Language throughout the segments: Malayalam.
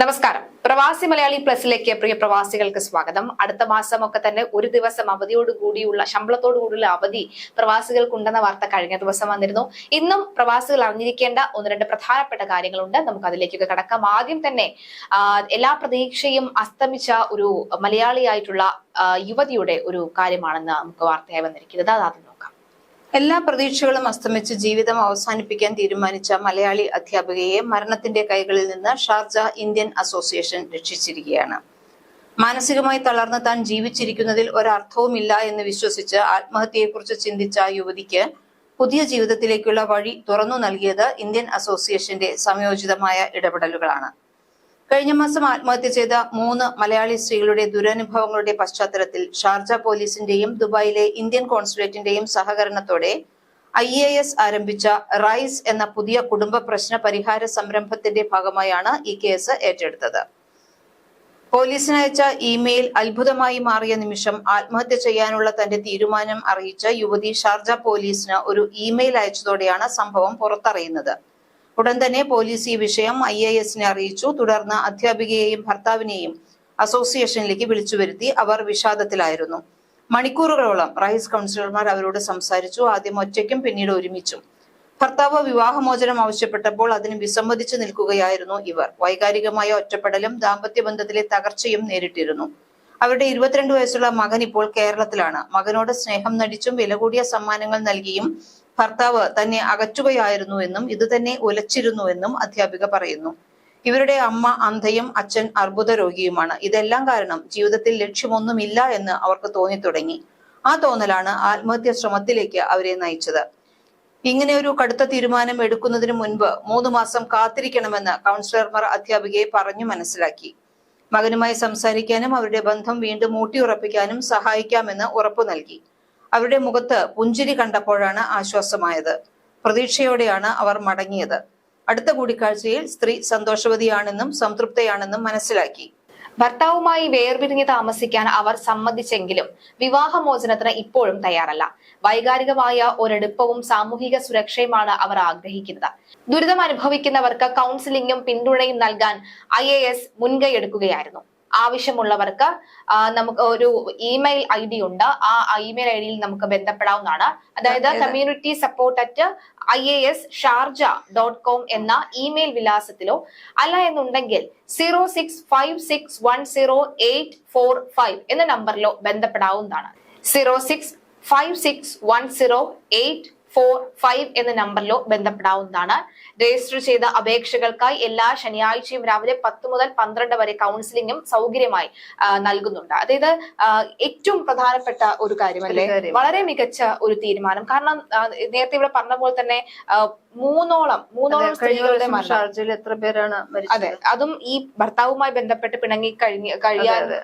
നമസ്കാരം. പ്രവാസി മലയാളി പ്ലസിലേക്ക് പ്രിയ പ്രവാസികൾക്ക് സ്വാഗതം. അടുത്ത മാസമൊക്കെ തന്നെ ഒരു ദിവസം അവധിയോട് കൂടിയുള്ള ശമ്പളത്തോടു കൂടിയുള്ള അവധി പ്രവാസികൾക്കുണ്ടെന്ന വാർത്ത കഴിഞ്ഞ ദിവസം വന്നിരുന്നു. ഇന്നും പ്രവാസികൾ അറിഞ്ഞിരിക്കേണ്ട ഒന്ന് രണ്ട് പ്രധാനപ്പെട്ട കാര്യങ്ങളുണ്ട്. നമുക്ക് അതിലേക്കൊക്കെ കടക്കാം. ആദ്യം തന്നെ എല്ലാ പ്രതീക്ഷയും അസ്തമിച്ച ഒരു മലയാളിയായിട്ടുള്ള യുവതിയുടെ ഒരു കാര്യമാണെന്ന് നമുക്ക് വാർത്തയായി വന്നിരിക്കുന്നത്. അത് ആദ്യം നോക്കാം എല്ലാ പ്രതീക്ഷകളും അസ്തമിച്ച് ജീവിതം അവസാനിപ്പിക്കാൻ തീരുമാനിച്ച മലയാളി അധ്യാപികയെ മരണത്തിന്റെ കൈകളിൽ നിന്ന് ഷാർജ ഇന്ത്യൻ അസോസിയേഷൻ രക്ഷിച്ചിരിക്കുകയാണ്. മാനസികമായി തളർന്ന് താൻ ജീവിച്ചിരിക്കുന്നതിൽ ഒരർത്ഥവുമില്ല എന്ന് വിശ്വസിച്ച് ആത്മഹത്യയെക്കുറിച്ച് ചിന്തിച്ച യുവതിക്ക് പുതിയ ജീവിതത്തിലേക്കുള്ള വഴി തുറന്നു നൽകിയത് ഇന്ത്യൻ അസോസിയേഷന്റെ സംയോജിതമായ ഇടപെടലുകളാണ്. കഴിഞ്ഞ മാസം ആത്മഹത്യ ചെയ്ത മൂന്ന് മലയാളി സ്ത്രീകളുടെ ദുരനുഭവങ്ങളുടെ പശ്ചാത്തലത്തിൽ ഷാർജ പോലീസിന്റെയും ദുബായിലെ ഇന്ത്യൻ കോൺസുലേറ്റിന്റെയും സഹകരണത്തോടെ ഐ എ എസ് ആരംഭിച്ച റൈസ് എന്ന പുതിയ കുടുംബ പ്രശ്ന പരിഹാര സംരംഭത്തിന്റെ ഭാഗമായാണ് ഈ കേസ് ഏറ്റെടുത്തത്. പോലീസിനയച്ച ഇമെയിൽ അത്ഭുതമായി മാറിയ നിമിഷം ആത്മഹത്യ ചെയ്യാനുള്ള തന്റെ തീരുമാനം അറിയിച്ച യുവതി ഷാർജ പോലീസിന് ഒരു ഇമെയിൽ അയച്ചതോടെയാണ് സംഭവം പുറത്തറിയുന്നത്. ഉടൻ തന്നെ പോലീസ് ഈ വിഷയം ഐ എ എസിനെ അറിയിച്ചു. തുടർന്ന് അധ്യാപികയെയും ഭർത്താവിനെയും അസോസിയേഷനിലേക്ക് വിളിച്ചു വരുത്തി അവർ വിഷാദത്തിലായിരുന്നു. മണിക്കൂറുകളോളം റൈസ് കൗൺസിലർമാർ അവരോട് സംസാരിച്ചു. ആദ്യം ഒറ്റയ്ക്കും പിന്നീട് ഒരുമിച്ചും. ഭർത്താവ് വിവാഹമോചനം ആവശ്യപ്പെട്ടപ്പോൾ അതിന് വിസമ്മതിച്ചു നിൽക്കുകയായിരുന്നു ഇവർ. വൈകാരികമായ ഒറ്റപ്പെടലും ദാമ്പത്യ ബന്ധത്തിലെ തകർച്ചയും നേരിട്ടിരുന്നു. അവരുടെ ഇരുപത്തിരണ്ട് വയസ്സുള്ള മകൻ ഇപ്പോൾ കേരളത്തിലാണ്. മകനോട് സ്നേഹം നടിച്ചും വില കൂടിയ സമ്മാനങ്ങൾ നൽകിയും ഭർത്താവ് തന്നെ അകറ്റുകയായിരുന്നു എന്നും ഇത് തന്നെ ഉലച്ചിരുന്നുവെന്നും അധ്യാപിക പറയുന്നു. ഇവരുടെ അമ്മ അന്ധയും അച്ഛൻ അർബുദ രോഗിയുമാണ്. ഇതെല്ലാം കാരണം ജീവിതത്തിൽ ലക്ഷ്യമൊന്നുമില്ല എന്ന് അവർക്ക് തോന്നി തുടങ്ങി ആ തോന്നലാണ് ആത്മഹത്യാ ശ്രമത്തിലേക്ക് അവരെ നയിച്ചത്. ഇങ്ങനെ ഒരു കടുത്ത തീരുമാനം എടുക്കുന്നതിന് മുൻപ് മൂന്ന് മാസം കാത്തിരിക്കണമെന്ന് കൗൺസിലർമാർ അധ്യാപികയെ പറഞ്ഞു മനസ്സിലാക്കി. മകനുമായി സംസാരിക്കാനും അവരുടെ ബന്ധം വീണ്ടും ഊട്ടിയുറപ്പിക്കാനും സഹായിക്കാമെന്ന് ഉറപ്പു നൽകി. അവരുടെ മുഖത്ത് പുഞ്ചിരി കണ്ടപ്പോഴാണ് ആശ്വാസമായത്. പ്രതീക്ഷയോടെയാണ് അവർ മടങ്ങിയത്. അടുത്ത കൂടിക്കാഴ്ചയിൽ സ്ത്രീ സന്തോഷവതിയാണെന്നും സംതൃപ്തയാണെന്നും മനസ്സിലാക്കി. ഭർത്താവുമായി വേർപിരിഞ്ഞ് താമസിക്കാൻ അവർ സമ്മതിച്ചെങ്കിലും വിവാഹമോചനത്തിന് ഇപ്പോഴും തയ്യാറല്ല. വൈകാരികമായ ഒരെടുപ്പവും സാമൂഹിക സുരക്ഷയുമാണ് അവർ ആഗ്രഹിക്കുന്നത്. ദുരിതം അനുഭവിക്കുന്നവർക്ക് കൗൺസിലിംഗും പിന്തുണയും നൽകാൻ ഐ മുൻകൈയെടുക്കുകയായിരുന്നു. ആവശ്യമുള്ളവർക്ക് നമുക്ക് ഒരു ഇമെയിൽ ഐ ഡി ഉണ്ട്. ആ ഇമെയിൽ ഐ ഡിയിൽ നമുക്ക് ബന്ധപ്പെടാവുന്നതാണ്. അതായത് community support at I A S Sharjah dot com എന്ന ഇമെയിൽ വിലാസത്തിലോ അല്ല എന്നുണ്ടെങ്കിൽ zero six five six one zero eight four five എന്ന നമ്പറിലോ ബന്ധപ്പെടാവുന്നതാണ്. Zero six five six one zero eight four five എന്ന നമ്പറിലോ ബന്ധപ്പെടാവുന്നതാണ്. രജിസ്റ്റർ ചെയ്ത അപേക്ഷകൾക്കായി എല്ലാ ശനിയാഴ്ചയും രാവിലെ പത്ത് മുതൽ പന്ത്രണ്ട് വരെ കൗൺസിലിംഗും സൗകര്യമായി നൽകുന്നുണ്ട്. അതായത് ഏറ്റവും പ്രധാനപ്പെട്ട ഒരു കാര്യമല്ലേ? അല്ലെ വളരെ മികച്ച ഒരു തീരുമാനം. കാരണം നേരത്തെ ഇവിടെ പറഞ്ഞ പോലെ തന്നെ മൂന്നോളം മൂന്നോളം സ്ത്രീകളുടെ ഷാർജയിൽ എത്ര പേരാണ് അതെ അതും ഈ ഭർത്താവുമായി ബന്ധപ്പെട്ട് പിണങ്ങി കഴിഞ്ഞ്.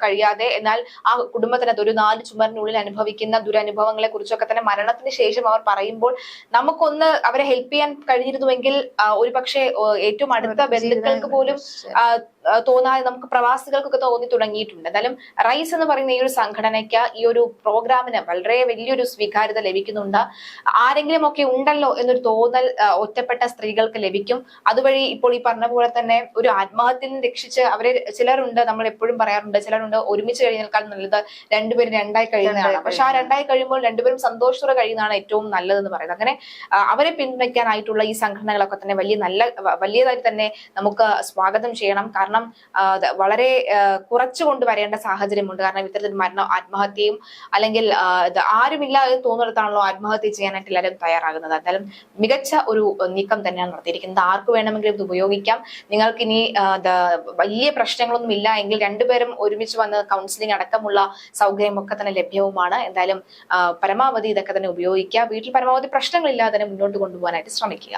കഴിയാതെ എന്നാൽ ആ കുടുംബത്തിനകത്ത് ഒരു നാല് ചുമരിനുള്ളിൽ അനുഭവിക്കുന്ന ദുരനുഭവങ്ങളെ കുറിച്ചൊക്കെ തന്നെ മരണത്തിന് ശേഷം അവർ പറയുമ്പോൾ നമുക്കൊന്ന് അവരെ ഹെൽപ്പ് ചെയ്യാൻ കഴിഞ്ഞിരുന്നുവെങ്കിൽ ഒരു പക്ഷേ ഏറ്റവും അടുത്ത ബന്ധുക്കൾക്ക് പോലും തോന്നാതെ നമുക്ക് പ്രവാസികൾക്കൊക്കെ തോന്നി തുടങ്ങിയിട്ടുണ്ട്. എന്തായാലും റൈസ് എന്ന് പറയുന്ന ഈ ഒരു സംഘടനയ്ക്ക് ഈ ഒരു പ്രോഗ്രാമിന് വളരെ വലിയൊരു സ്വീകാര്യത ലഭിക്കുന്നുണ്ട്. ആരെങ്കിലും ഒക്കെ ഉണ്ടല്ലോ എന്നൊരു തോന്നൽ ഒറ്റപ്പെട്ട സ്ത്രീകൾക്ക് ലഭിക്കും. അതുവഴി ഇപ്പോൾ ഈ പറഞ്ഞ പോലെ തന്നെ ഒരു ആത്മഹത്യയിൽ നിന്ന് രക്ഷിച്ച് അവരെ ചിലരുണ്ട് നമ്മൾ എപ്പോഴും പറയാറുണ്ട് ചിലരുണ്ട് ഒരുമിച്ച് കഴിഞ്ഞാൽ നല്ലത് രണ്ടുപേരും രണ്ടായി കഴിയുന്നതാണ്. പക്ഷെ ആ രണ്ടായി കഴിയുമ്പോൾ രണ്ടുപേരും സന്തോഷത്തോടെ കഴിയുന്നതാണ് ഏറ്റവും നല്ലതെന്ന് പറയുന്നത്. അങ്ങനെ അവരെ പിന്തുണയ്ക്കാനായിട്ടുള്ള ഈ സംഘടനകളൊക്കെ തന്നെ വലിയ നല്ല വലിയതായി തന്നെ നമുക്ക് സ്വാഗതം ചെയ്യണം. കാരണം അത് വളരെ കുറച്ചു കൊണ്ടുവരേണ്ട സാഹചര്യമുണ്ട്. കാരണം ഇത്തരത്തിൽ മരണം ആത്മഹത്യയും അല്ലെങ്കിൽ ആരുമില്ല എന്ന് തോന്നുന്നിടത്താണല്ലോ ആത്മഹത്യ ചെയ്യാനായിട്ട് എല്ലാവരും തയ്യാറാകുന്നത്. എന്തായാലും മികച്ച ഒരു നീക്കം തന്നെയാണ് നടത്തിയിരിക്കുന്നത്. ആർക്ക് വേണമെങ്കിലും ഇത് ഉപയോഗിക്കാം. നിങ്ങൾക്ക് ഇനി വലിയ പ്രശ്നങ്ങളൊന്നും ഇല്ല എങ്കിൽ രണ്ടുപേരും ഒരുമിച്ച് വന്ന് കൗൺസിലിംഗ് അടക്കമുള്ള സൗകര്യമൊക്കെ തന്നെ ലഭ്യവുമാണ്. എന്തായാലും പരമാവധി ഇതൊക്കെ തന്നെ ഉപയോഗിക്കുക. വീട്ടിൽ പരമാവധി പ്രശ്നങ്ങളില്ലാതെ തന്നെ മുന്നോട്ട് കൊണ്ടുപോകാനായിട്ട് ശ്രമിക്കുക.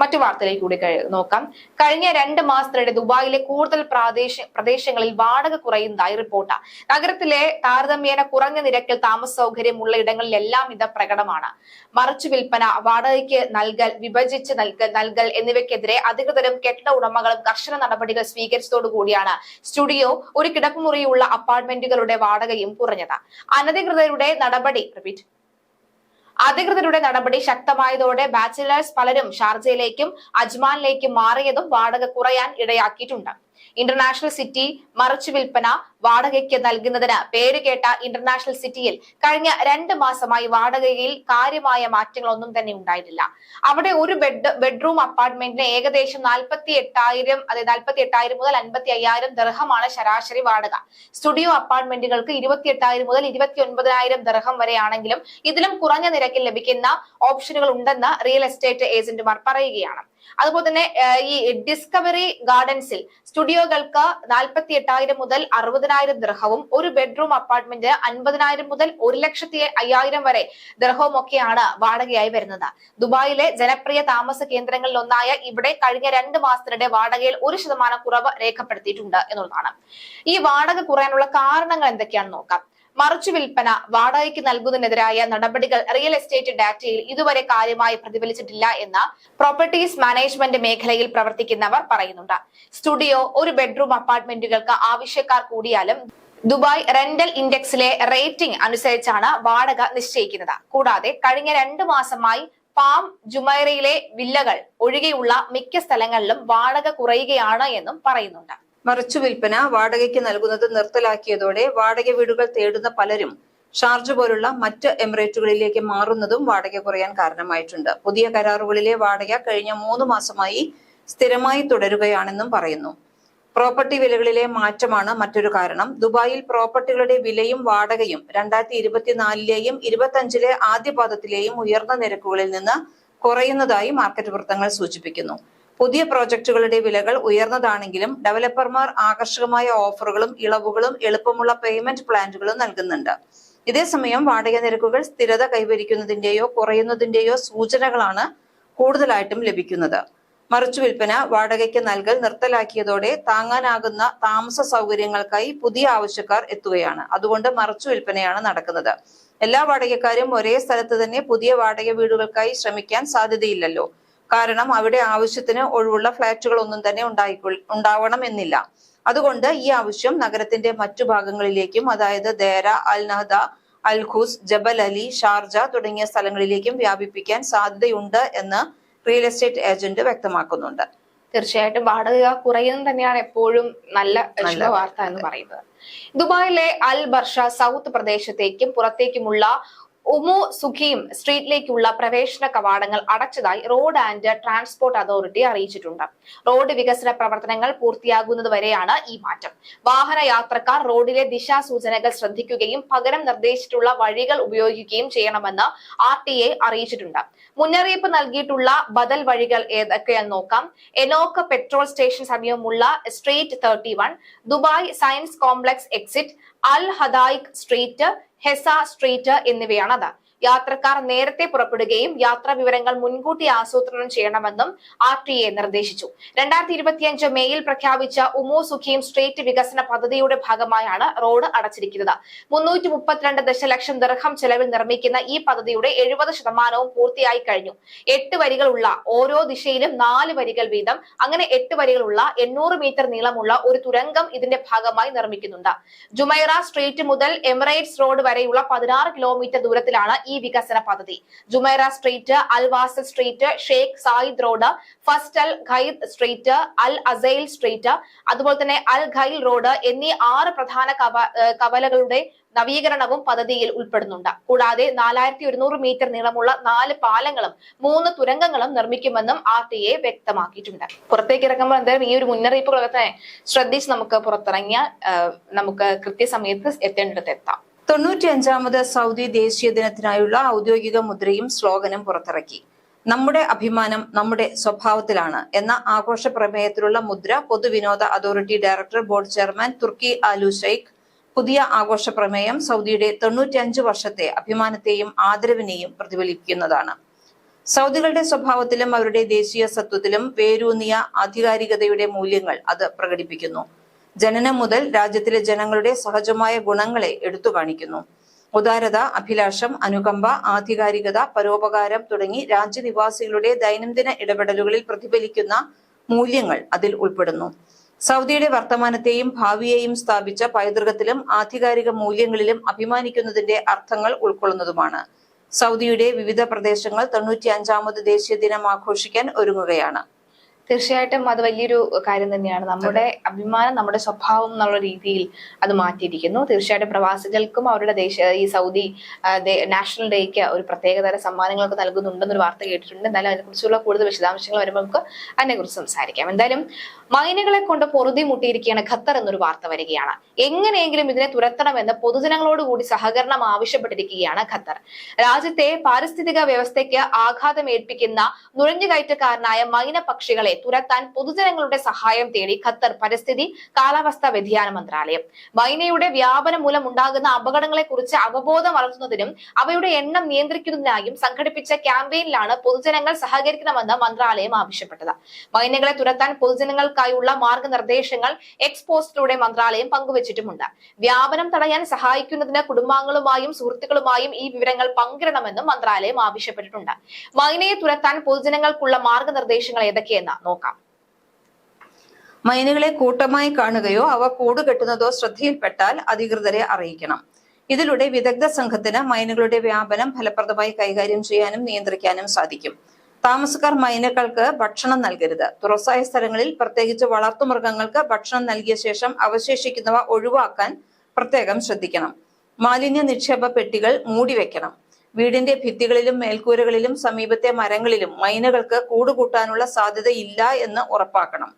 മറ്റു വാർത്തയിലേക്ക് കൂടി നോക്കാം. കഴിഞ്ഞ രണ്ട് മാസത്തിനിടെ ദുബായിലെ കൂടുതൽ പ്രാദേശ പ്രദേശങ്ങളിൽ വാടക കുറയുന്നതായി റിപ്പോർട്ട്. നഗരത്തിലെ താരതമ്യേന കുറഞ്ഞ നിരക്കിൽ താമസ സൗകര്യമുള്ള ഇടങ്ങളിലെല്ലാം ഇത് പ്രകടമാണ്. മറിച്ചു വിൽപ്പന വാടകയ്ക്ക് നൽകൽ വിഭജിച്ച് നൽകൽ നൽകൽ എന്നിവയ്ക്കെതിരെ അധികൃതരും കെട്ടിട ഉടമകളും കർശന നടപടികൾ സ്വീകരിച്ചതോടുകൂടിയാണ് സ്റ്റുഡിയോ ഒരു കിടപ്പുമുറിയുള്ള അപ്പാർട്ട്മെന്റുകളുടെ വാടകയും കുറഞ്ഞത്. അനധികൃതരുടെ നടപടി റിപ്പീറ്റ് അധികൃതരുടെ നടപടി ശക്തമായതോടെ ബാച്ചിലേഴ്സ് പലരും ഷാർജയിലേക്കും അജ്മാനിലേക്കും മാറിയതും വാടക കുറയാൻ ഇടയാക്കിയിട്ടുണ്ട്. ഇന്റർനാഷണൽ സിറ്റി മറച്ചു വിൽപ്പന വാടകയ്ക്ക് നൽകുന്നതിന് പേരുകേട്ട ഇന്റർനാഷണൽ സിറ്റിയിൽ കഴിഞ്ഞ രണ്ട് മാസമായി വാടകയിൽ കാര്യമായ മാറ്റങ്ങളൊന്നും തന്നെ ഉണ്ടായിട്ടില്ല. അവിടെ ഒരു ബെഡ് ബെഡ്റൂം അപ്പാർട്ട്മെന്റിന് ഏകദേശം നാൽപ്പത്തി എട്ടായിരം അതായത് നാൽപ്പത്തി എട്ടായിരം മുതൽ അൻപത്തി അയ്യായിരം ദർഹമാണ് ശരാശരി വാടക. സ്റ്റുഡിയോ അപ്പാർട്ട്മെന്റുകൾക്ക് ഇരുപത്തി എട്ടായിരം മുതൽ ഇരുപത്തി ഒൻപതിനായിരം ദർഹം വരെയാണെങ്കിലും ഇതിലും കുറഞ്ഞ നിരക്കിൽ ലഭിക്കുന്ന ഓപ്ഷനുകൾ ഉണ്ടെന്ന് റിയൽ എസ്റ്റേറ്റ് ഏജന്റുമാർ പറയുകയാണ്. അതുപോലെ തന്നെ ഈ ഡിസ്കവറി ഗാർഡൻസിൽ സ്റ്റുഡിയോകൾക്ക് നാൽപ്പത്തി എട്ടായിരം മുതൽ അറുപതിനായിരം ദൃഹവും ഒരു ബെഡ്റൂം അപ്പാർട്ട്മെന്റ് അൻപതിനായിരം മുതൽ ഒരു ലക്ഷത്തി അയ്യായിരം വരെ ദൃഹവും ഒക്കെയാണ് വാടകയായി വരുന്നത്. ദുബായിലെ ജനപ്രിയ താമസ കേന്ദ്രങ്ങളിൽ ഒന്നായ ഇവിടെ കഴിഞ്ഞ രണ്ട് മാസത്തിനിടെ വാടകയിൽ ഒരു ശതമാനം കുറവ് രേഖപ്പെടുത്തിയിട്ടുണ്ട് എന്നുള്ളതാണ്. ഈ വാടക കുറയാനുള്ള കാരണങ്ങൾ എന്തൊക്കെയാണെന്ന് നോക്കാം. മറിച്ചു വിൽപ്പന വാടകയ്ക്ക് നൽകുന്നതിനെതിരായ നടപടികൾ റിയൽ എസ്റ്റേറ്റ് ഡാറ്റയിൽ ഇതുവരെ കാര്യമായി പ്രതിഫലിച്ചിട്ടില്ല എന്ന് പ്രോപ്പർട്ടീസ് മാനേജ്മെന്റ് മേഖലയിൽ പ്രവർത്തിക്കുന്നവർ പറയുന്നുണ്ട്. സ്റ്റുഡിയോ ഒരു ബെഡ്റൂം അപ്പാർട്ട്മെന്റുകൾക്ക് ആവശ്യക്കാർ കൂടിയാലും ദുബായ് റെന്റൽ ഇൻഡെക്സിലെ റേറ്റിംഗ് അനുസരിച്ചാണ് വാടക നിശ്ചയിക്കുന്നത്. കൂടാതെ കഴിഞ്ഞ രണ്ടു മാസമായി പാം ജുമൈറയിലെ വില്ലകൾ ഒഴികെയുള്ള മിക്ക സ്ഥലങ്ങളിലും വാടക കുറയുകയാണ് എന്നും പറയുന്നുണ്ട്. മറിച്ചു വിൽപ്പന വാടകയ്ക്ക് നൽകുന്നത് നിർത്തലാക്കിയതോടെ വാടക വീടുകൾ തേടുന്ന പലരും ഷാർജ പോലുള്ള മറ്റ് എമിറേറ്റുകളിലേക്ക് മാറുന്നതും വാടക കുറയാൻ കാരണമായിട്ടുണ്ട്. പുതിയ കരാറുകളിലെ വാടക കഴിഞ്ഞ മൂന്ന് മാസമായി സ്ഥിരമായി തുടരുകയാണെന്നും പറയുന്നു. പ്രോപ്പർട്ടി വിലകളിലെ മാറ്റമാണ് മറ്റൊരു കാരണം. ദുബായിൽ പ്രോപ്പർട്ടികളുടെ വിലയും വാടകയും രണ്ടായിരത്തി ഇരുപത്തിനാലിലെയും ഇരുപത്തിയഞ്ചിലെ ആദ്യ പാദത്തിലെയും ഉയർന്ന നിരക്കുകളിൽ നിന്ന് കുറയുന്നതായി മാർക്കറ്റ് വൃത്തങ്ങൾ സൂചിപ്പിക്കുന്നു. പുതിയ പ്രോജക്റ്റുകളുടെ വിലകൾ ഉയർന്നതാണെങ്കിലും ഡെവലപ്പർമാർ ആകർഷകമായ ഓഫറുകളും ഇളവുകളും എളുപ്പമുള്ള പേയ്മെന്റ് പ്ലാനുകളും നൽകുന്നുണ്ട്. ഇതേസമയം വാടക നിരക്കുകൾ സ്ഥിരത കൈവരിക്കുന്നതിന്റെയോ കുറയുന്നതിന്റെയോ സൂചനകളാണ് കൂടുതലായിട്ടും ലഭിക്കുന്നത്. മറിച്ചു വിൽപ്പന വാടകയ്ക്ക് നൽകൽ നിർത്തലാക്കിയതോടെ താങ്ങാനാകുന്ന താമസ സൗകര്യങ്ങൾക്കായി പുതിയ ആവശ്യക്കാർ എത്തുകയാണ്. അതുകൊണ്ട് മറിച്ചു വിൽപ്പനയാണ് നടക്കുന്നത്. എല്ലാ വാടകക്കാരും ഒരേ സ്ഥലത്ത് തന്നെ പുതിയ വാടക വീടുകൾക്കായി ശ്രമിക്കാൻ സാധ്യതയില്ലല്ലോ. കാരണം അവിടെ ആവശ്യത്തിന് ഒഴിവുള്ള ഫ്ളാറ്റുകൾ ഒന്നും തന്നെ ഉണ്ടായിക്കൊ ഉണ്ടാവണം എന്നില്ല അതുകൊണ്ട് ഈ ആവശ്യം നഗരത്തിന്റെ മറ്റു ഭാഗങ്ങളിലേക്കും അതായത് Deira Al Nahda Al Quoz Jebel Ali Sharjah തുടങ്ങിയ സ്ഥലങ്ങളിലേക്കും വ്യാപിപ്പിക്കാൻ സാധ്യതയുണ്ട് എന്ന് റിയൽ എസ്റ്റേറ്റ് ഏജന്റ് വ്യക്തമാക്കുന്നുണ്ട്. തീർച്ചയായിട്ടും. വാടക കുറയുന്നത് തന്നെയാണ് എപ്പോഴും നല്ല ശുഭ വാർത്ത എന്ന് പറയുന്നത്. ദുബായിലെ അൽ ബർഷ സൗത്ത് പ്രദേശത്തേക്കും പുറത്തേക്കുമുള്ള ഉമു സുഖീം സ്ട്രീറ്റിലേക്കുള്ള പ്രവേശന കവാടങ്ങൾ അടച്ചതായി റോഡ് ആൻഡ് ട്രാൻസ്പോർട്ട് അതോറിറ്റി അറിയിച്ചിട്ടുണ്ട്. റോഡ് വികസന പ്രവർത്തനങ്ങൾ പൂർത്തിയാകുന്നതുവരെയാണ് ഈ മാറ്റം. വാഹനയാത്രക്കാർ റോഡിലെ ദിശാസൂചനകൾ ശ്രദ്ധിക്കുകയും പകരം നിർദ്ദേശിച്ചിട്ടുള്ള വഴികൾ ഉപയോഗിക്കുകയും ചെയ്യണമെന്ന് ആർ ടി എ അറിയിച്ചിട്ടുണ്ട്. മുന്നറിയിപ്പ് നൽകിയിട്ടുള്ള ബദൽ വഴികൾ ഏതൊക്കെയെന്ന് നോക്കാം. എനോക്ക പെട്രോൾ സ്റ്റേഷൻ സമീപമുള്ള street thirty Dubai science complex exit Al Hadaeq street Hessa street എന്നിവയാണത്. യാത്രക്കാർ നേരത്തെ പുറപ്പെടുകയും യാത്രാ വിവരങ്ങൾ മുൻകൂട്ടി ആസൂത്രണം ചെയ്യണമെന്നും ആർ ടി എ നിർദ്ദേശിച്ചു. രണ്ടായിരത്തി ഇരുപത്തിയഞ്ച് മേയിൽ പ്രഖ്യാപിച്ച ഉമോ സുഖീം സ്ട്രീറ്റ് വികസന പദ്ധതിയുടെ ഭാഗമായാണ് റോഡ് അടച്ചിരിക്കുന്നത്. മുന്നൂറ്റി മുപ്പത്തിരണ്ട് ദശലക്ഷം ദർഹം ചെലവിൽ നിർമ്മിക്കുന്ന ഈ പദ്ധതിയുടെ എഴുപത് ശതമാനവും പൂർത്തിയായി കഴിഞ്ഞു. എട്ട് വരികളുള്ള ഓരോ ദിശയിലും നാല് വരികൾ വീതം അങ്ങനെ എട്ട് വരികളുള്ള എണ്ണൂറ് മീറ്റർ നീളമുള്ള ഒരു തുരങ്കം ഇതിന്റെ ഭാഗമായി നിർമ്മിക്കുന്നുണ്ട്. ജുമൈറ സ്ട്രീറ്റ് മുതൽ എമിറേറ്റ്സ് റോഡ് വരെയുള്ള പതിനാറ് കിലോമീറ്റർ ദൂരത്തിലാണ് ഈ വികസന പദ്ധതി. Jumeirah street Al Wasl street Sheikh Zayed road first Al Khail street Al Asayel street അതുപോലെ തന്നെ അൽ ഖൈൽ റോഡ് എന്നീ ആറ് പ്രധാന കവ- കവലകളുടെ നവീകരണവും പദ്ധതിയിൽ ഉൾപ്പെടുന്നുണ്ട്. കൂടാതെ നാലായിരത്തി ഒരുന്നൂറ് മീറ്റർ നീളമുള്ള നാല് പാലങ്ങളും മൂന്ന് തുരങ്കങ്ങളും നിർമ്മിക്കുമെന്നും ആർ ടി എ വ്യക്തമാക്കിയിട്ടുണ്ട്. പുറത്തേക്ക് ഇറങ്ങുമ്പോൾ എന്തായാലും ഈ ഒരു മുന്നറിയിപ്പുകളൊക്കെ തന്നെ ശ്രദ്ധിച്ച് നമുക്ക് പുറത്തിറങ്ങിയാൽ നമുക്ക് കൃത്യസമയത്ത് എത്തേണ്ടിടത്ത് എത്താം. തൊണ്ണൂറ്റി അഞ്ചാമത് സൗദി ദേശീയ ദിനത്തിനായുള്ള ഔദ്യോഗിക മുദ്രയും സ്ലോഗനും പുറത്തിറക്കി. നമ്മുടെ അഭിമാനം നമ്മുടെ സ്വഭാവത്തിലാണ് എന്ന ആഘോഷ പ്രമേയത്തിലുള്ള മുദ്ര പൊതുവിനോദ authority director board chairman Turki Al Sheikh. പുതിയ ആഘോഷ പ്രമേയം സൗദിയുടെ തൊണ്ണൂറ്റിയഞ്ച് വർഷത്തെ അഭിമാനത്തെയും ആദരവിനെയും പ്രതിഫലിപ്പിക്കുന്നതാണ്. സൗദികളുടെ സ്വഭാവത്തിലും അവരുടെ ദേശീയ സത്വത്തിലും വേരൂന്നിയ ആധികാരികതയുടെ മൂല്യങ്ങൾ അത് പ്രകടിപ്പിക്കുന്നു. ജനനം മുതൽ രാജ്യത്തിലെ ജനങ്ങളുടെ സഹജമായ ഗുണങ്ങളെ എടുത്തു കാണിക്കുന്നു. ഉദാരത അഭിലാഷം അനുകമ്പ ആധികാരികത പരോപകാരം തുടങ്ങി രാജ്യനിവാസികളുടെ ദൈനംദിന ഇടപെടലുകളിൽ പ്രതിഫലിക്കുന്ന മൂല്യങ്ങൾ അതിൽ ഉൾപ്പെടുന്നു. സൗദിയുടെ വർത്തമാനത്തെയും ഭാവിയെയും സ്ഥാപിച്ച പൈതൃകത്തിലും ആധികാരിക മൂല്യങ്ങളിലും അഭിമാനിക്കുന്നതിന്റെ അർത്ഥങ്ങൾ ഉൾക്കൊള്ളുന്നതുമാണ്. സൗദിയുടെ വിവിധ പ്രദേശങ്ങൾ തൊണ്ണൂറ്റി അഞ്ചാമത് ദേശീയ ദിനം ആഘോഷിക്കാൻ ഒരുങ്ങുകയാണ്. തീർച്ചയായിട്ടും അത് വലിയൊരു കാര്യം തന്നെയാണ്. നമ്മുടെ അഭിമാനം നമ്മുടെ സ്വഭാവം എന്നുള്ള രീതിയിൽ അത് മാറ്റിയിരിക്കുന്നു. തീർച്ചയായിട്ടും പ്രവാസികൾക്കും അവരുടെ ദേശീയ ഈ സൗദി നാഷണൽ ഡേക്ക് ഒരു പ്രത്യേകതര സമ്മാനങ്ങളൊക്കെ നൽകുന്നുണ്ടെന്നൊരു വാർത്ത കേട്ടിട്ടുണ്ട്. എന്തായാലും അതിനെക്കുറിച്ചുള്ള കൂടുതൽ വിശദാംശങ്ങൾ വരുമ്പോൾ നമുക്ക് അതിനെക്കുറിച്ച് സംസാരിക്കാം. എന്തായാലും മൈനുകളെ കൊണ്ട് പൊറുതി മുട്ടിയിരിക്കുകയാണ് ഖത്തർ എന്നൊരു വാർത്ത വരികയാണ്. എങ്ങനെയെങ്കിലും ഇതിനെ തുരത്തണമെന്ന് പൊതുജനങ്ങളോടുകൂടി സഹകരണം ആവശ്യപ്പെട്ടിരിക്കുകയാണ് ഖത്തർ. രാജ്യത്തെ പാരിസ്ഥിതിക വ്യവസ്ഥയ്ക്ക് ആഘാതം ഏൽപ്പിക്കുന്ന നുഴഞ്ഞുകയറ്റക്കാരനായ മൈന പക്ഷികളെ തുരത്താൻ പൊതുജനങ്ങളുടെ സഹായം തേടി ഖത്തർ പരിസ്ഥിതി കാലാവസ്ഥാ വ്യതിയാന മന്ത്രാലയം. മൈനയുടെ വ്യാപനം മൂലം ഉണ്ടാകുന്ന അപകടങ്ങളെ കുറിച്ച് അവബോധം വളർത്തുന്നതിനും അവയുടെ എണ്ണം നിയന്ത്രിക്കുന്നതിനായും സംഘടിപ്പിച്ച ക്യാമ്പയിനിലാണ് പൊതുജനങ്ങൾ സഹകരിക്കണമെന്ന് മന്ത്രാലയം ആവശ്യപ്പെട്ടത്. മൈനകളെ തുരത്താൻ പൊതുജനങ്ങൾക്കായുള്ള മാർഗനിർദ്ദേശങ്ങൾ എക്സ്പോസ്റ്റിലൂടെ മന്ത്രാലയം പങ്കുവച്ചിട്ടുമുണ്ട്. വ്യാപനം തടയാൻ സഹായിക്കുന്നതിന് കുടുംബാംഗങ്ങളുമായും സുഹൃത്തുക്കളുമായും ഈ വിവരങ്ങൾ പങ്കിടണമെന്നും മന്ത്രാലയം ആവശ്യപ്പെട്ടിട്ടുണ്ട്. മൈനയെ തുരത്താൻ പൊതുജനങ്ങൾക്കുള്ള മാർഗനിർദ്ദേശങ്ങൾ ഏതൊക്കെയെന്ന് നോക്കാം. മൈനുകളെ കൂട്ടമായി കാണുകയോ അവ കൂടുകെട്ടുന്നതോ ശ്രദ്ധയിൽപ്പെട്ടാൽ അധികൃതരെ അറിയിക്കണം. ഇതിലൂടെ വിദഗ്ധ സംഘത്തിന് മൈനുകളുടെ വ്യാപനം ഫലപ്രദമായി കൈകാര്യം ചെയ്യാനും നിയന്ത്രിക്കാനും സാധിക്കും. താമസക്കാർ മൈനക്കൾക്ക് ഭക്ഷണം നൽകരുത്. തുറസായ സ്ഥലങ്ങളിൽ പ്രത്യേകിച്ച് വളർത്തുമൃഗങ്ങൾക്ക് ഭക്ഷണം നൽകിയ ശേഷം അവശേഷിക്കുന്നവ ഒഴിവാക്കാൻ പ്രത്യേകം ശ്രദ്ധിക്കണം. മാലിന്യ നിക്ഷേപ പെട്ടികൾ മൂടിവെക്കണം വീടിന്റെ ഭിത്തികളിലും മേൽക്കൂരകളിലും സമീപത്തെ മരങ്ങളിലും മൈനകൾക്ക് കൂടുകൂട്ടാനുള്ള സാധ്യതയില്ല എന്ന് ഉറപ്പാക്കണം.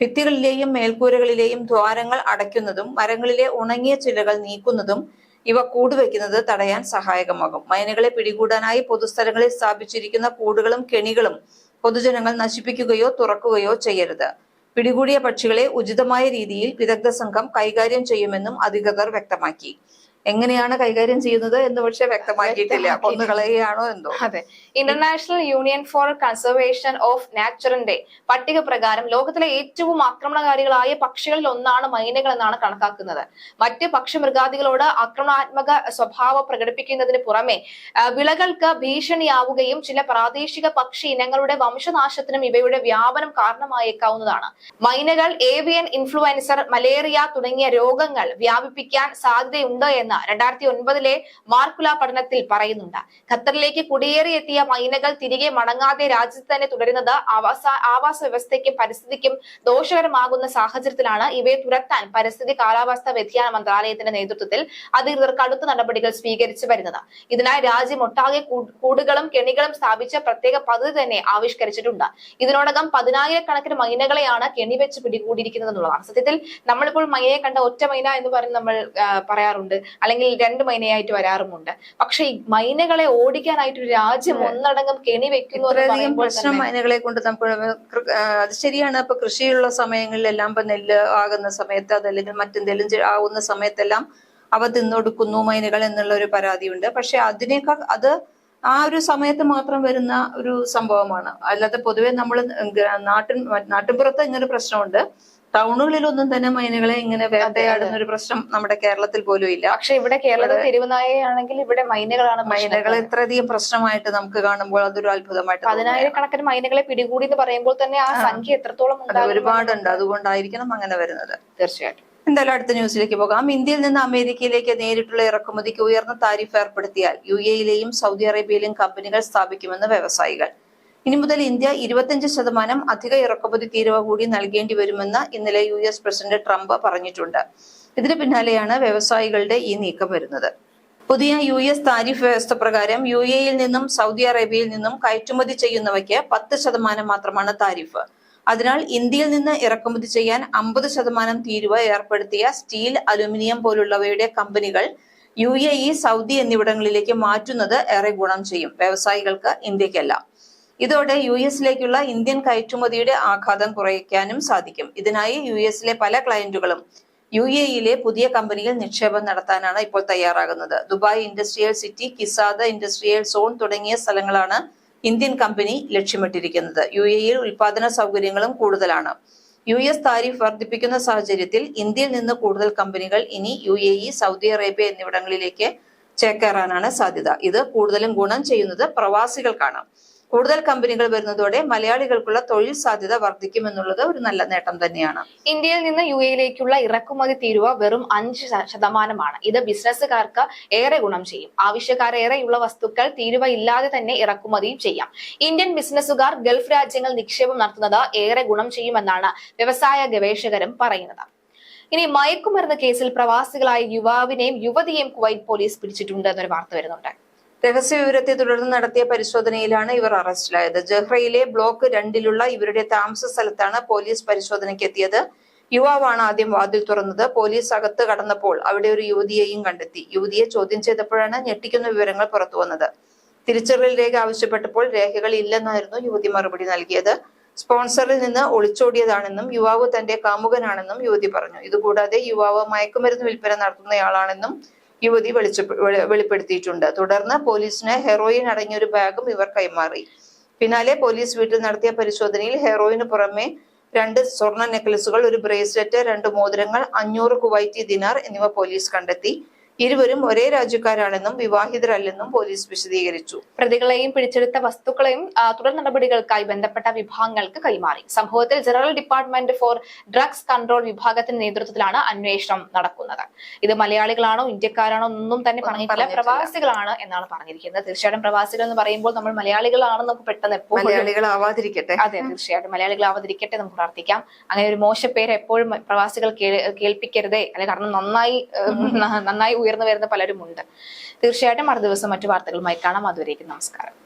ഭിത്തികളിലെയും മേൽക്കൂരകളിലെയും ദ്വാരങ്ങൾ അടയ്ക്കുന്നതും മരങ്ങളിലെ ഉണങ്ങിയ ചിലകൾ നീക്കുന്നതും ഇവ കൂടുവെക്കുന്നത് തടയാൻ സഹായകമാകും. മൈനകളെ പിടികൂടാനായി പൊതുസ്ഥലങ്ങളിൽ സ്ഥാപിച്ചിരിക്കുന്ന കൂടുകളും കെണികളും പൊതുജനങ്ങൾ നശിപ്പിക്കുകയോ തുറക്കുകയോ ചെയ്യരുത്. പിടികൂടിയ പക്ഷികളെ ഉചിതമായ രീതിയിൽ വിദഗ്ധ സംഘം കൈകാര്യം ചെയ്യുമെന്നും അധികൃതർ വ്യക്തമാക്കി. എങ്ങനെയാണ് കൈകാര്യം ചെയ്യുന്നത് എന്ന് പക്ഷെ വ്യക്തമാക്കിയിട്ടില്ല. കൊന്നുകളയുകയാണോ എന്തോ? അതെ. International Union for Conservation of നാച്ചുറിന്റെ പട്ടിക പ്രകാരം ലോകത്തിലെ ഏറ്റവും ആക്രമണകാരികളായ പക്ഷികളിൽ ഒന്നാണ് മൈനകൾ എന്നാണ് കണക്കാക്കുന്നത്. മറ്റ് പക്ഷിമൃഗാദികളോട് ആക്രമണാത്മക സ്വഭാവം പ്രകടിപ്പിക്കുന്നതിന് പുറമെ വിളകൾക്ക് ഭീഷണിയാവുകയും ചില പ്രാദേശിക പക്ഷി ഇനങ്ങളുടെ വംശനാശത്തിനും ഇവയുടെ വ്യാപനം കാരണമായേക്കാവുന്നതാണ്. മൈനകൾ ഏവിയൻ ഇൻഫ്ലുവൻസർ മലേറിയ തുടങ്ങിയ രോഗങ്ങൾ വ്യാപിപ്പിക്കാൻ സാധ്യതയുണ്ട് എന്ന് രണ്ടായിരത്തി ഒൻപതിലെ മാർക്കുല പഠനത്തിൽ പറയുന്നുണ്ട്. ഖത്തറിലേക്ക് കുടിയേറിയെത്തിയ മൈനകൾ തിരികെ മടങ്ങാതെ രാജ്യത്ത് തന്നെ തുടരുന്നത് ആവാസ ആവാസ വ്യവസ്ഥയ്ക്കും പരിസ്ഥിതിക്കും ദോഷകരമാകുന്ന സാഹചര്യത്തിലാണ് ഇവയെ തുരത്താൻ പരിസ്ഥിതി കാലാവസ്ഥാ വ്യതിയാന മന്ത്രാലയത്തിന്റെ നേതൃത്വത്തിൽ അധികൃതർ കടുത്ത നടപടികൾ സ്വീകരിച്ചു വരുന്നത്. ഇതിനായി രാജ്യമൊട്ടാകെ കൂടുകളും കെണികളും സ്ഥാപിച്ച പ്രത്യേക പദ്ധതി തന്നെ ആവിഷ്കരിച്ചിട്ടുണ്ട്. ഇതിനോടകം പതിനായിരക്കണക്കിന് മൈനകളെയാണ് കെണി വെച്ച് പിടികൂടിയിരിക്കുന്നത് എന്നുള്ളതാണ്. സത്യത്തിൽ നമ്മളിപ്പോൾ മൈനയെ കണ്ട ഒറ്റ മൈന എന്ന് പറഞ്ഞ് നമ്മൾ പറയാറുണ്ട്. അല്ലെങ്കിൽ രണ്ട് മൈനയായിട്ട് വരാറുമുണ്ട്. പക്ഷെ ഈ മൈനകളെ ഓടിക്കാനായിട്ട് ഒരു രാജ്യം ഒന്നടങ്കം കെണി വെക്കുന്നു പ്രശ്നം മൈനകളെ കൊണ്ട് നമുക്ക് അത് ശരിയാണ്. ഇപ്പൊ കൃഷിയുള്ള സമയങ്ങളിലെല്ലാം ഇപ്പൊ നെല്ല് ആകുന്ന സമയത്ത് അതല്ലെങ്കിൽ മറ്റെന്തെങ്കിലും ആവുന്ന സമയത്തെല്ലാം അവ തിന്നൊടുക്കുന്നു മൈനകൾ എന്നുള്ള ഒരു പരാതിയുണ്ട്. പക്ഷെ അതിനേക്കാൾ അത് ആ ഒരു സമയത്ത് മാത്രം വരുന്ന ഒരു സംഭവമാണ്. അല്ലാതെ പൊതുവെ നമ്മൾ നാട്ടിൻ നാട്ടിൻപുറത്ത് ഇങ്ങനൊരു പ്രശ്നമുണ്ട്. ടൗണുകളിലൊന്നും തന്നെ മൈനുകളെ ഇങ്ങനെ വേട്ടയാടുന്ന ഒരു പ്രശ്നം നമ്മുടെ കേരളത്തിൽ പോലും ഇല്ല. പക്ഷെ ഇവിടെ കേരളത്തിൽ തെരുവുനായയാണെങ്കിൽ ഇവിടെ മൈനകളാണ് മൈനകൾ ഇത്രയധികം പ്രശ്നമായിട്ട് നമുക്ക് കാണുമ്പോൾ അതൊരു അത്ഭുതമായിട്ട്. പതിനായിരക്കണക്കിന് മൈനകളെ പിടികൂടി എന്ന് പറയുമ്പോൾ തന്നെ ആ സംഖ്യ എത്രത്തോളം ഒരുപാടുണ്ട്. അതുകൊണ്ടായിരിക്കണം അങ്ങനെ വരുന്നത്. തീർച്ചയായിട്ടും. എന്തായാലും അടുത്ത ന്യൂസിലേക്ക് പോകാം. ഇന്ത്യയിൽ നിന്ന് അമേരിക്കയിലേക്ക് നേരിട്ടുള്ള ഇറക്കുമതിക്ക് ഉയർന്ന താരിഫ് ഏർപ്പെടുത്തിയാൽ യു എയിലെയും സൗദി അറേബ്യയിലെയും കമ്പനികൾ സ്ഥാപിക്കുമെന്ന് വ്യവസായികൾ. ഇനി മുതൽ ഇന്ത്യ ഇരുപത്തിയഞ്ച് ശതമാനം അധിക ഇറക്കുമതി തീരുവ കൂടി നൽകേണ്ടി വരുമെന്ന് ഇന്നലെ യു എസ് പ്രസിഡന്റ് ട്രംപ് പറഞ്ഞിട്ടുണ്ട്. ഇതിന് പിന്നാലെയാണ് വ്യവസായികളുടെ ഈ നീക്കം വരുന്നത്. പുതിയ യു എസ് താരിഫ് വ്യവസ്ഥ പ്രകാരം യു എയിൽ നിന്നും സൗദി അറേബ്യയിൽ നിന്നും കയറ്റുമതി ചെയ്യുന്നവയ്ക്ക് പത്ത് ശതമാനം മാത്രമാണ് താരിഫ്. അതിനാൽ ഇന്ത്യയിൽ നിന്ന് ഇറക്കുമതി ചെയ്യാൻ അമ്പത് ശതമാനം തീരുവ ഏർപ്പെടുത്തിയ സ്റ്റീൽ അലുമിനിയം പോലുള്ളവയുടെ കമ്പനികൾ യു എ ഇ സൗദി എന്നിവിടങ്ങളിലേക്ക് മാറ്റുന്നത് ഏറെ ഗുണം ചെയ്യും. വ്യവസായികൾക്ക് ഇന്ത്യക്കല്ല. ഇതോടെ യു എസിലേക്കുള്ള ഇന്ത്യൻ കയറ്റുമതിയുടെ ആഘാതം കുറയ്ക്കാനും സാധിക്കും. ഇതിനായി യു എസിലെ പല ക്ലയന്റുകളും യു എ യിലെ പുതിയ കമ്പനിയിൽ നിക്ഷേപം നടത്താനാണ് ഇപ്പോൾ തയ്യാറാകുന്നത്. Dubai industrial city KEZAD industrial zone തുടങ്ങിയ സ്ഥലങ്ങളാണ് ഇന്ത്യൻ കമ്പനി ലക്ഷ്യമിട്ടിരിക്കുന്നത്. യു എയിൽ ഉൽപാദന സൗകര്യങ്ങളും കൂടുതലാണ്. യു എസ് താരിഫ് വർദ്ധിപ്പിക്കുന്ന സാഹചര്യത്തിൽ ഇന്ത്യയിൽ നിന്ന് കൂടുതൽ കമ്പനികൾ ഇനി U A E Saudi Arabia എന്നിവിടങ്ങളിലേക്ക് ചേക്കേറാനാണ് സാധ്യത. ഇത് കൂടുതലും ഗുണം ചെയ്യുന്നത് പ്രവാസികൾക്കാണ്. കൂടുതൽ കമ്പനികൾ വരുന്നതോടെ മലയാളികൾക്കുള്ള തൊഴിൽ സാധ്യത വർദ്ധിക്കുമെന്നുള്ളത് ഒരു നല്ല നേട്ടം തന്നെയാണ്. ഇന്ത്യയിൽ നിന്ന് യു എയിലേക്കുള്ള ഇറക്കുമതി തീരുവ വെറും അഞ്ച് ശതമാനമാണ്. ഇത് ബിസിനസ്സുകാർക്ക് ഏറെ ഗുണം ചെയ്യും. ആവശ്യക്കാരേറെയുള്ള വസ്തുക്കൾ തീരുവ ഇല്ലാതെ തന്നെ ഇറക്കുമതിയും ചെയ്യാം. ഇന്ത്യൻ ബിസിനസ്സുകാർ ഗൾഫ് രാജ്യങ്ങൾ നിക്ഷേപം നടത്തുന്നത് ഏറെ ഗുണം ചെയ്യുമെന്നാണ് വ്യവസായ ഗവേഷകരും പറയുന്നത്. ഇനി മയക്കുമരുന്ന് കേസിൽ പ്രവാസികളായ യുവാവിനെയും യുവതിയെയും കുവൈറ്റ് പോലീസ് പിടിച്ചിട്ടുണ്ട് എന്നൊരു വാർത്ത വരുന്നുണ്ട്. രഹസ്യവിവരത്തെ തുടർന്ന് നടത്തിയ പരിശോധനയിലാണ് ഇവർ അറസ്റ്റിലായത്. ജഹ്റയിലെ ബ്ലോക്ക് രണ്ടിലുള്ള ഇവരുടെ താമസ സ്ഥലത്താണ് പോലീസ് പരിശോധനയ്ക്ക് എത്തിയത്. യുവാവാണ് ആദ്യം വാതിൽ തുറന്നത്. പോലീസ് അകത്ത് കടന്നപ്പോൾ അവിടെ ഒരു യുവതിയെയും കണ്ടെത്തി. യുവതിയെ ചോദ്യം ചെയ്തപ്പോഴാണ് ഞെട്ടിക്കുന്ന വിവരങ്ങൾ പുറത്തു വന്നത്. തിരിച്ചറിയൽ രേഖ ആവശ്യപ്പെട്ടപ്പോൾ രേഖകൾ ഇല്ലെന്നായിരുന്നു യുവതി മറുപടി നൽകിയത്. സ്പോൺസറിൽ നിന്ന് ഒളിച്ചോടിയതാണെന്നും യുവാവ് തന്റെ കാമുകനാണെന്നും യുവതി പറഞ്ഞു. ഇതുകൂടാതെ യുവാവ് മയക്കുമരുന്ന് വിൽപ്പന നടത്തുന്നയാളാണെന്നും യുവതി വെളിപ്പെടുത്തിയിട്ടുണ്ട്. തുടർന്ന് പോലീസിന് ഹെറോയിൻ അടങ്ങിയ ഒരു ബാഗും ഇവർ കൈമാറി. പിന്നാലെ പോലീസ് വീട്ടിൽ നടത്തിയ പരിശോധനയിൽ ഹെറോയിന് പുറമെ രണ്ട് സ്വർണ നെക്ലസുകൾ ഒരു ബ്രേസ്ലെറ്റ് രണ്ട് മോതിരങ്ങൾ അഞ്ഞൂറ് കുവൈറ്റി ദിനാർ എന്നിവ പോലീസ് കണ്ടെത്തി. ഇരുവരും ഒരേ രാജ്യക്കാരാണെന്നും വിവാഹിതരല്ലെന്നും പോലീസ് വിശദീകരിച്ചു. പ്രതികളെയും പിടിച്ചെടുത്ത വസ്തുക്കളെയും തുടർ നടപടികൾക്കായി ബന്ധപ്പെട്ട വിഭാഗങ്ങൾക്ക് കൈമാറി. സംഭവത്തിൽ general department for drugs control വിഭാഗത്തിന്റെ നേതൃത്വത്തിലാണ് അന്വേഷണം നടക്കുന്നത്. ഇത് മലയാളികളാണോ ഇന്ത്യക്കാരാണോ ഒന്നും തന്നെ പറഞ്ഞിട്ടില്ല. പ്രവാസികളാണ് എന്നാണ് പറഞ്ഞിരിക്കുന്നത്. തീർച്ചയായിട്ടും പ്രവാസികൾ എന്ന് പറയുമ്പോൾ നമ്മൾ മലയാളികളാണെന്ന് നമുക്ക് പെട്ടെന്ന് എപ്പോഴും മലയാളികളാവാതിരിക്കട്ടെ. അതെ തീർച്ചയായിട്ടും മലയാളികളാവാതിരിക്കട്ടെ നമുക്ക് പ്രാർത്ഥിക്കാം. അങ്ങനെ ഒരു മോശ പേര് എപ്പോഴും പ്രവാസികൾ കേൾപ്പിക്കരുതേ. അല്ലെ കാരണം നന്നായി നന്നായി ഉയർന്നു വരുന്ന പലരുമുണ്ട്. തീർച്ചയായിട്ടും അടുത്ത ദിവസം മറ്റു വാർത്തകളുമായി കാണാം. അതുവരേക്കും നമസ്കാരം.